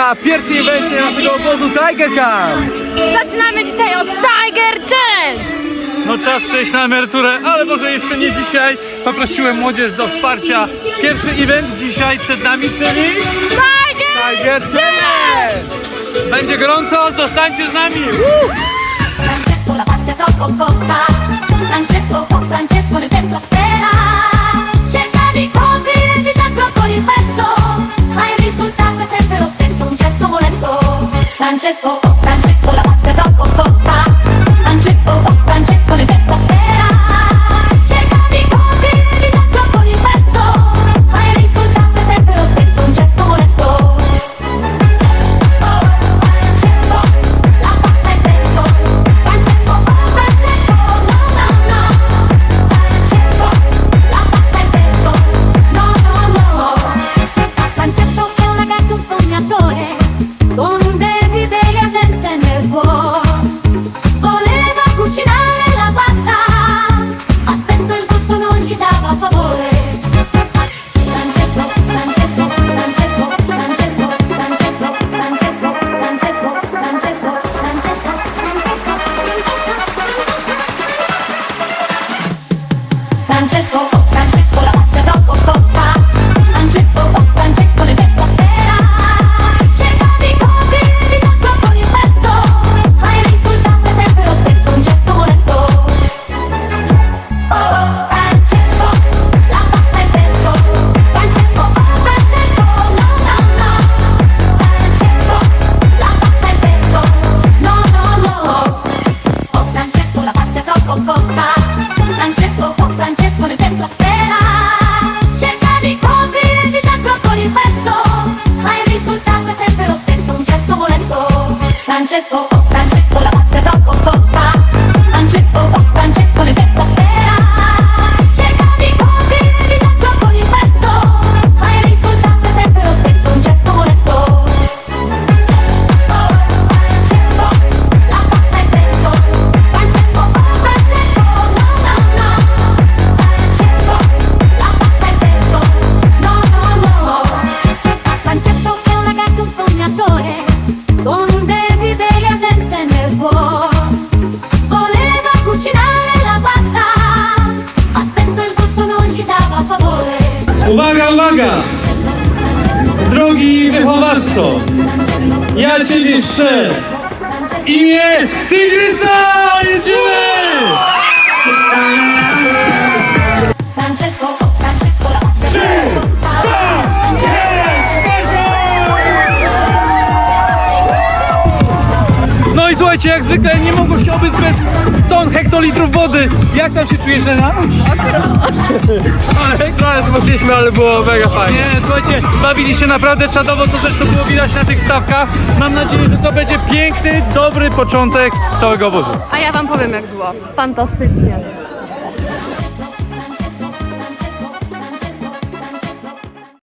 na pierwszym evencie naszego obozu Tiger Camp. Zaczynamy dzisiaj od Tiger Challenge! No czas przejść na emeryturę, ale może jeszcze nie dzisiaj. Poprosiłem młodzież do wsparcia. Pierwszy event dzisiaj przed nami, czyli Tiger Challenge! Będzie gorąco, zostańcie z nami! Francesco, oh Francesco, la pasta è troppo cotta. Francesco, oh Francesco, le testa spera. Francesco, Francesco, la pasta è troppo Uwaga, uwaga! Drogi wychowawco, ja Ciebie strzelę! Imię Tygrysa! Jedziemy! Słuchajcie, jak zwykle nie mogło się obyć bez ton hektolitrów wody. Jak tam się czujesz, Lena? Ale trochę zmoczyliśmy, ale było mega fajnie. Nie, słuchajcie, bawili się naprawdę czadowo, co zresztą było widać na tych stawkach. Mam nadzieję, że to będzie piękny, dobry początek całego wozu. A ja wam powiem jak było. Fantastycznie.